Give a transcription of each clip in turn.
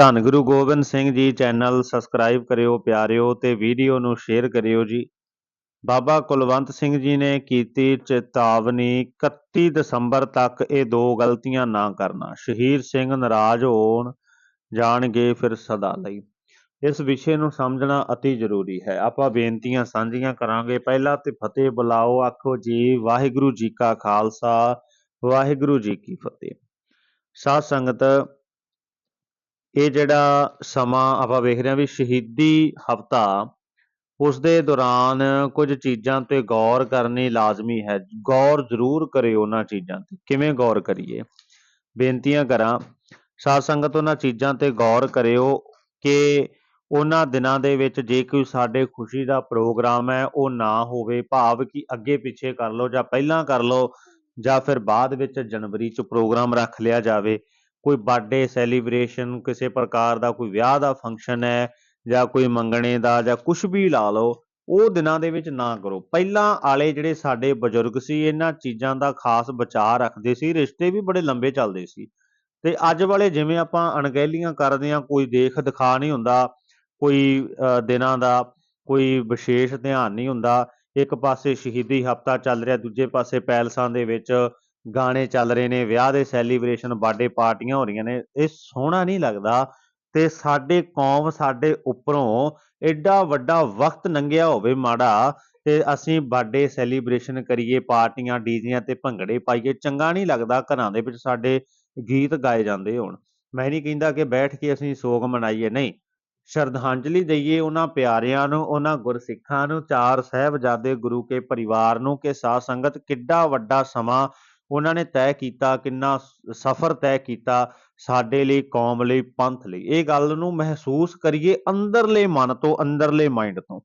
ਧੰਨ Guru Gobind Singh ji channel subscribe ਕਰਿਓ, ਪਿਆਰਿਓ ਤੇ ਵੀਡੀਓ ਨੂੰ ਸ਼ੇਅਰ ਕਰਿਓ ਜੀ। ਬਾਬਾ ਕੁਲਵੰਤ ਸਿੰਘ ਜੀ ਨੇ ਕੀਤੀ ਚੇਤਾਵਨੀ 31 ਦਸੰਬਰ ਤੱਕ ਇਹ ਦੋ ਗਲਤੀਆਂ ਨਾ ਕਰਨਾ। ਸ਼ਹੀਦ ਸਿੰਘ ਨਾਰਾਜ਼ ਹੋਣ ਜਾਣਗੇ ਫਿਰ ਸਦਾ ਲਈ। ਇਸ ਵਿਸ਼ੇ ਨੂੰ ਸਮਝਣਾ ਅਤੀ ਜ਼ਰੂਰੀ ਹੈ। ਆਪਾਂ ਬੇਨਤੀਆਂ ਸਾਂਝੀਆਂ ਕਰਾਂਗੇ। ਪਹਿਲਾ ਤੇ ਫਤਿਹ ਬੁਲਾਓ, ਆਖੋ ਜੀ, ਵਾਹਿਗੁਰੂ ਜੀ ਕਾ ਖਾਲਸਾ, ਵਾਹਿਗੁਰੂ ਜੀ ਕੀ ਫਤਿਹ। ਸਾਧ ਸੰਗਤ ਇਹ ਜਿਹੜਾ ਸਮਾਂ ਆਪਾਂ ਵੇਖ ਰਹੇ ਹਾਂ ਵੀ ਸ਼ਹੀਦੀ ਹਫਤਾ ਉਸ ਦੇ ਦੌਰਾਨ ਕੁਝ ਚੀਜ਼ਾਂ ਤੇ ਗੌਰ ਕਰਨੀ ਲਾਜ਼ਮੀ ਹੈ। ਗੌਰ ਜ਼ਰੂਰ ਕਰਿਓ ਉਹਨਾਂ ਚੀਜ਼ਾਂ ਤੇ। ਕਿਵੇਂ ਗੌਰ ਕਰੀਏ? ਬੇਨਤੀਆਂ ਕਰਾਂ, ਸਾਧ ਸੰਗਤ ਉਹਨਾਂ ਚੀਜ਼ਾਂ ਤੇ ਗੌਰ ਕਰਿਓ ਕਿ ਉਹਨਾਂ ਦਿਨਾਂ ਦੇ ਵਿੱਚ ਜੇ ਕੋਈ ਸਾਡੇ ਖੁਸ਼ੀ ਦਾ ਪ੍ਰੋਗਰਾਮ ਹੈ, ਉਹ ਨਾ ਹੋਵੇ, ਭਾਵ ਕਿ ਅੱਗੇ ਪਿੱਛੇ ਕਰ ਲਓ ਜਾਂ ਪਹਿਲਾਂ ਕਰ ਲਓ ਜਾਂ ਫਿਰ ਬਾਅਦ ਵਿੱਚ ਜਨਵਰੀ 'ਚ ਪ੍ਰੋਗਰਾਮ ਰੱਖ ਲਿਆ ਜਾਵੇ। ਕੋਈ ਬਰਥਡੇ ਸੈਲੀਬ੍ਰੇਸ਼ਨ ਕਿਸੇ ਪ੍ਰਕਾਰ ਦਾ ਕੋਈ ਵਿਆਹ ਦਾ ਫੰਕਸ਼ਨ ਹੈ ਜਾਂ ਕੋਈ ਮੰਗਣੇ ਦਾ ਜਾਂ ਕੁਝ ਵੀ ਲਾ ਲਓ, ਉਹ ਦਿਨਾਂ ਦੇ ਵਿੱਚ ਨਾ ਕਰੋ। ਪਹਿਲਾਂ ਆਲੇ ਜਿਹੜੇ ਸਾਡੇ ਬਜ਼ੁਰਗ ਸੀ, ਇਹਨਾਂ ਚੀਜ਼ਾਂ ਦਾ ਖਾਸ ਬਚਾਅ ਰੱਖਦੇ ਸੀ, ਰਿਸ਼ਤੇ ਵੀ ਬੜੇ ਲੰਬੇ ਚੱਲਦੇ ਸੀ। ਤੇ ਅੱਜ ਵਾਲੇ ਜਿਵੇਂ ਆਪਾਂ ਅਣਗਹਿਲੀਆਂ ਕਰਦੇ ਆ ਕੋਈ ਦੇਖ ਦਿਖਾ ਨਹੀਂ ਹੁੰਦਾ, ਕੋਈ ਦਿਨਾਂ ਦਾ ਕੋਈ ਵਿਸ਼ੇਸ਼ ਧਿਆਨ ਨਹੀਂ ਹੁੰਦਾ, ਇੱਕ ਪਾਸੇ ਸ਼ਹੀਦੀ ਹਫਤਾ ਚੱਲ ਰਿਹਾ, ਦੂਜੇ ਪਾਸੇ ਪੈਲਸਾਂ ਦੇ ਵਿੱਚ ਗਾਣੇ ਚੱਲ ਰਹੇ ਨੇ, ਵਿਆਹ ਦੇ ਸੈਲੀਬ੍ਰੇਸ਼ਨ ਬਰਥਡੇ ਪਾਰਟੀਆਂ ਹੋ ਰਹੀਆਂ ਨੇ, ਇਹ ਸੋਹਣਾ ਨਹੀਂ ਲੱਗਦਾ ਤੇ ਸਾਡੇ ਕੌਮ ਸਾਡੇ ਉੱਪਰੋਂ ਐਡਾ ਵੱਡਾ ਵਕਤ ਲੰਘਿਆ ਹੋਵੇ ਮਾੜਾ ਤੇ ਅਸੀਂ ਬਰਥਡੇ ਸੈਲੀਬ੍ਰੇਸ਼ਨ ਕਰੀਏ, ਪਾਰਟੀਆਂ, ਡੀਜੀਆਂ ਤੇ ਭੰਗੜੇ ਪਾਈਏ, ਚੰਗਾ ਨਹੀਂ ਲੱਗਦਾ ਘਰਾਂ ਦੇ ਵਿੱਚ ਸਾਡੇ ਗੀਤ ਗਾਏ ਜਾਂਦੇ ਹੋਣ। ਮੈਂ ਨਹੀਂ ਕਹਿੰਦਾ ਕਿ ਬੈਠ ਕੇ ਅਸੀਂ ਸੋਗ ਮਨਾਈਏ, ਨਹੀਂ। ਸ਼ਰਧਾਂਜਲੀ ਦਈਏ ਉਹਨਾਂ ਪਿਆਰਿਆਂ ਨੂੰ, ਉਹਨਾਂ ਗੁਰਸਿੱਖਾਂ ਨੂੰ, ਚਾਰ ਸਾਹਿਬਜ਼ਾਦੇ ਗੁਰੂ ਕੇ ਪਰਿਵਾਰ ਨੂੰ ਕਿ ਸਾਧ ਸੰਗਤ ਕਿੱਡਾ ਵੱਡਾ ਸਮਾਂ ਉਹਨਾਂ ਨੇ ਤੈਅ ਕੀਤਾ, ਕਿੰਨਾ ਸਫ਼ਰ ਤੈਅ ਕੀਤਾ ਸਾਡੇ ਲਈ, ਕੌਮ ਲਈ, ਪੰਥ ਲਈ। ਇਹ ਗੱਲ ਨੂੰ ਮਹਿਸੂਸ ਕਰੀਏ ਅੰਦਰਲੇ ਮਨ ਤੋਂ, ਅੰਦਰਲੇ ਮਾਈਂਡ ਤੋਂ।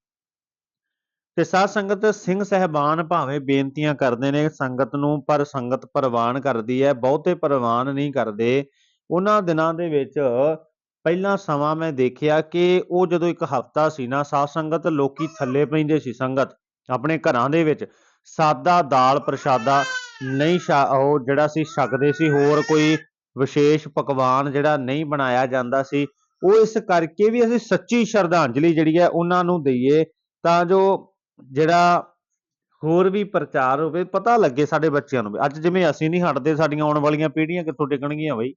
ਤੇ ਸਾਧ ਸੰਗਤ ਸਿੰਘ ਸਹਿਬਾਨ ਭਾਵੇਂ ਬੇਨਤੀਆਂ ਕਰਦੇ ਨੇ ਸੰਗਤ ਨੂੰ, ਪਰ ਸੰਗਤ ਪ੍ਰਵਾਨ ਕਰਦੀ ਹੈ, ਬਹੁਤੇ ਪ੍ਰਵਾਨ ਨਹੀਂ ਕਰਦੇ। ਉਹਨਾਂ ਦਿਨਾਂ ਦੇ ਵਿੱਚ ਪਹਿਲਾਂ ਸਮਾਂ ਮੈਂ ਦੇਖਿਆ ਕਿ ਉਹ ਜਦੋਂ ਇੱਕ ਹਫਤਾ ਸੀ ਨਾ, ਸਾਧ ਸੰਗਤ ਲੋਕੀ ਥੱਲੇ ਪੈਂਦੇ ਸੀ ਸੰਗਤ, ਆਪਣੇ ਘਰਾਂ ਦੇ ਵਿੱਚ। ਸਾਦਾ ਦਾਲ ਪ੍ਰਸ਼ਾਦਾ ਨਹੀਂ ਛਾ- ਉਹ ਜਿਹੜਾ ਸੀ ਛਕਦੇ ਸੀ, ਹੋਰ ਕੋਈ ਵਿਸ਼ੇਸ਼ ਪਕਵਾਨ ਜਿਹੜਾ ਨਹੀਂ ਬਣਾਇਆ ਜਾਂਦਾ ਸੀ, ਉਹ ਇਸ ਕਰਕੇ ਵੀ ਅਸੀਂ ਸੱਚੀ ਸ਼ਰਧਾਂਜਲੀ ਜਿਹੜੀ ਹੈ ਉਹਨਾਂ ਨੂੰ ਦਈਏ, ਤਾਂ ਜੋ ਜਿਹੜਾ ਹੋਰ ਵੀ ਪ੍ਰਚਾਰ ਹੋਵੇ, ਪਤਾ ਲੱਗੇ ਸਾਡੇ ਬੱਚਿਆਂ ਨੂੰ ਵੀ। ਅੱਜ ਜਿਵੇਂ ਅਸੀਂ ਨਹੀਂ ਹਟਦੇ, ਸਾਡੀਆਂ ਆਉਣ ਵਾਲੀਆਂ ਪੀੜ੍ਹੀਆਂ ਕਿੱਥੋਂ ਟਿਕਣਗੀਆਂ ਬਈ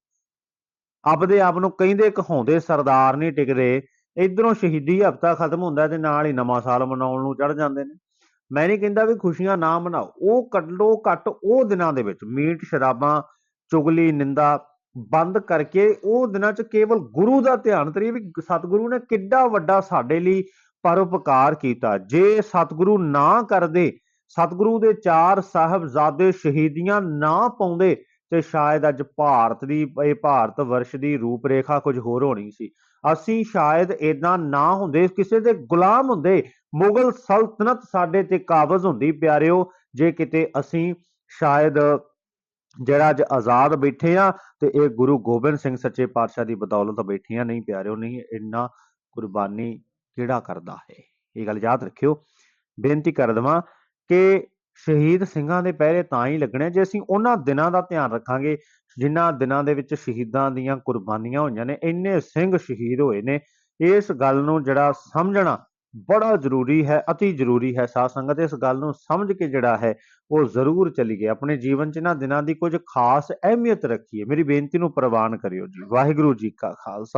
ਆਪਦੇ ਆਪ ਨੂੰ ਕਹਿੰਦੇ ਕਹਾਉਂਦੇ, ਸਰਦਾਰ ਨਹੀਂ ਟਿਕਦੇ, ਇਧਰੋਂ ਸ਼ਹੀਦੀ ਹਫਤਾ ਖਤਮ ਹੁੰਦਾ ਤੇ ਨਾਲ ਹੀ ਨਵਾਂ ਸਾਲ ਮਨਾਉਣ ਨੂੰ ਚੜ ਜਾਂਦੇ ਨੇ ਮੈਂ ਨਹੀਂ ਕਹਿੰਦਾ ਵੀ ਖੁਸ਼ੀਆਂ ਨਾ ਮਨਾਓ, ਉਹ ਕੱਢੋ ਘੱਟ ਉਹ ਦਿਨਾਂ ਦੇ ਵਿੱਚ, ਮੀਟ, ਸ਼ਰਾਬਾਂ, ਚੁਗਲੀ, ਨਿੰਦਾ ਬੰਦ ਕਰਕੇ ਉਹ ਦਿਨਾਂ 'ਚ ਕੇਵਲ ਗੁਰੂ ਦਾ ਧਿਆਨ ਕਰੀਏ ਵੀ ਸਤਿਗੁਰੂ ਨੇ ਕਿੱਡਾ ਵੱਡਾ ਸਾਡੇ ਲਈ ਪਰਉਪਕਾਰ ਕੀਤਾ। ਜੇ ਸਤਿਗੁਰੂ ਨਾ ਕਰਦੇ, ਸਤਿਗੁਰੂ ਦੇ ਚਾਰ ਸਾਹਿਬਜ਼ਾਦੇ ਸ਼ਹੀਦੀਆਂ ਨਾ ਪਾਉਂਦੇ, ਤੇ ਸ਼ਾਇਦ ਅੱਜ ਭਾਰਤ ਦੀ, ਇਹ ਭਾਰਤ ਵਰਸ਼ ਦੀ ਰੂਪਰੇਖਾ ਕੁਝ ਹੋਰ ਹੋਣੀ ਸੀ। ਅਸੀਂ ਸ਼ਾਇਦ ਇਦਾਂ ਨਾ ਹੁੰਦੇ, ਕਿਸੇ ਦੇ ਗੁਲਾਮ ਹੁੰਦੇ। ਮੁਗਲ ਸਲਤਨਤ ਸਾਡੇ ਤੇ ਕਾਬਜ਼ ਹੁੰਦੀ, ਪਿਆਰਿਓ, ਜੇ ਕਿਤੇ ਅਸੀਂ ਸ਼ਾਇਦ ਜਿਹੜਾ ਅੱਜ ਆਜ਼ਾਦ ਬੈਠੇ ਆ ਤੇ ਇਹ ਗੁਰੂ ਗੋਬਿੰਦ ਸਿੰਘ ਸੱਚੇ ਪਾਤਸ਼ਾਹ ਦੀ ਬਦੌਲਤ ਬੈਠੀਆਂ ਨਹੀਂ ਪਿਆਰਿਓ, ਨਹੀਂ, ਇੰਨਾ ਕੁਰਬਾਨੀ ਕਿਹੜਾ ਕਰਦਾ ਹੈ? ਇਹ ਗੱਲ ਯਾਦ ਰੱਖਿਓ। ਬੇਨਤੀ ਕਰ ਦਵਾਂ ਕਿ ਸ਼ਹੀਦ ਸਿੰਘਾਂ ਦੇ ਪਹਿਰੇ ਤਾਂ ਹੀ ਲੱਗਣੇ ਜੇ ਅਸੀਂ ਉਹਨਾਂ ਦਿਨਾਂ ਦਾ ਧਿਆਨ ਰੱਖਾਂਗੇ, ਜਿਨ੍ਹਾਂ ਦਿਨਾਂ ਦੇ ਵਿੱਚ ਸ਼ਹੀਦਾਂ ਦੀਆਂ ਕੁਰਬਾਨੀਆਂ ਹੋਈਆਂ ਨੇ, ਇੰਨੇ ਸਿੰਘ ਸ਼ਹੀਦ ਹੋਏ ਨੇ, ਇਸ ਗੱਲ ਨੂੰ ਜਿਹੜਾ ਸਮਝਣਾ ਬੜਾ ਜ਼ਰੂਰੀ ਹੈ, ਅਤੀ ਜ਼ਰੂਰੀ ਹੈ ਸਾਧ ਸੰਗਤ, ਇਸ ਗੱਲ ਨੂੰ ਸਮਝ ਕੇ ਜਿਹੜਾ ਹੈ, ਉਹ ਜ਼ਰੂਰ ਚਲੀਏ, ਆਪਣੇ ਜੀਵਨ 'ਚ ਇਹਨਾਂ ਦਿਨਾਂ ਦੀ ਕੁਝ ਖਾਸ ਅਹਿਮੀਅਤ ਰੱਖੀਏ, ਮੇਰੀ ਬੇਨਤੀ ਨੂੰ ਪ੍ਰਵਾਨ ਕਰਿਓ ਜੀ, ਵਾਹਿਗੁਰੂ ਜੀ ਕਾ ਖਾਲਸਾ।